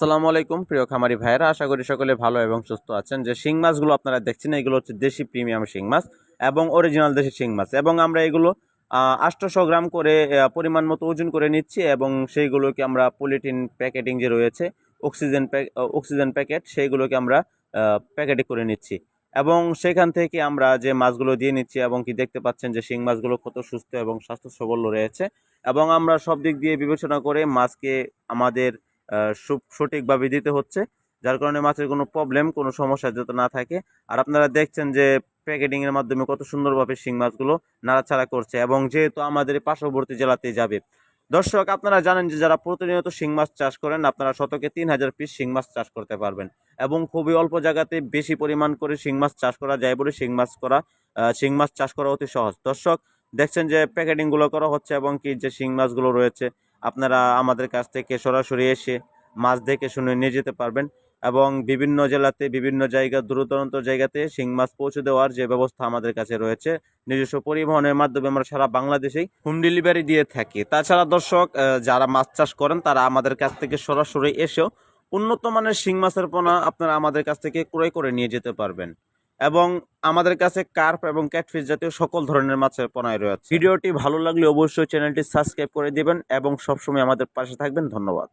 সালামু আলাইকুম, প্রিয় খামারি ভাইয়েরা। আশা করি সকলে ভালো এবং সুস্থ আছেন। যে শিং মাছগুলো আপনারা দেখছেন, এগুলো হচ্ছে দেশি প্রিমিয়াম শিং মাছ এবং অরিজিনাল দেশি শিং মাছ এবং আমরা এগুলো আটশোশো গ্রাম করে পরিমাণ মতো ওজন করে নিচ্ছি এবং সেইগুলোকে আমরা পলিটিন প্যাকেটিং যে রয়েছে অক্সিজেন অক্সিজেন প্যাকেট সেইগুলোকে আমরা প্যাকেটে করে নিচ্ছি। এবং সেখান থেকে আমরা যে মাছগুলো দিয়ে নিচ্ছি এবং কি দেখতে পাচ্ছেন যে শিং মাছগুলো কত সুস্থ এবং স্বাস্থ্য সবল রয়েছে এবং আমরা সব দিক দিয়ে বিবেচনা করে মাছকে আমাদের সঠিকভাবে দিতে হচ্ছে, যার কারণে মাছের কোনো প্রবলেম কোনো সমস্যা যাতে না থাকে। আর আপনারা দেখছেন যে প্যাকেটিংয়ের মাধ্যমে কত সুন্দরভাবে শিং মাছগুলো নাড়াছাড়া করছে এবং যেহেতু আমাদের পার্শ্ববর্তী জেলাতে যাবে। দর্শক, আপনারা জানেন যে যারা প্রতিনিয়ত শিং মাছ চাষ করেন, আপনারা শতকে তিন হাজার পিস শিং মাছ চাষ করতে পারবেন এবং খুবই অল্প জায়গাতে বেশি পরিমাণ করে শিং মাছ চাষ করা যায় বলে শিং মাছ করা শিং মাছ চাষ করা অতি সহজ। দর্শক, দেখছেন যে প্যাকেটিংগুলো করা হচ্ছে এবং কি যে শিং মাছগুলো রয়েছে আপনারা আমাদের কাছ থেকে সরাসরি এসে মাছ দেখে শুনে নিয়ে যেতে পারবেন এবং বিভিন্ন জেলাতে, বিভিন্ন জায়গা দূর দূরান্ত জায়গাতে শিং মাছ পৌঁছে দেওয়ার যে ব্যবস্থা আমাদের কাছে রয়েছে, নিজস্ব পরিবহনের মাধ্যমে আমরা সারা বাংলাদেশেই হোম ডেলিভারি দিয়ে থাকি। তাছাড়া দর্শক যারা মাছ চাষ করেন, তারা আমাদের কাছ থেকে সরাসরি এসেও উন্নত মানের শিং মাছের পোনা আপনারা আমাদের কাছ থেকে ক্রয় করে নিয়ে যেতে পারবেন। এবং আমাদের কাছে কার্প এবং ক্যাটফিস জাতীয় সকল ধরনের মাছের পনায় রয়েছে। ভিডিওটি ভালো লাগলে অবশ্যই চ্যানেলটি সাবস্ক্রাইব করে দিবেন এবং সবসময় আমাদের পাশে থাকবেন। ধন্যবাদ।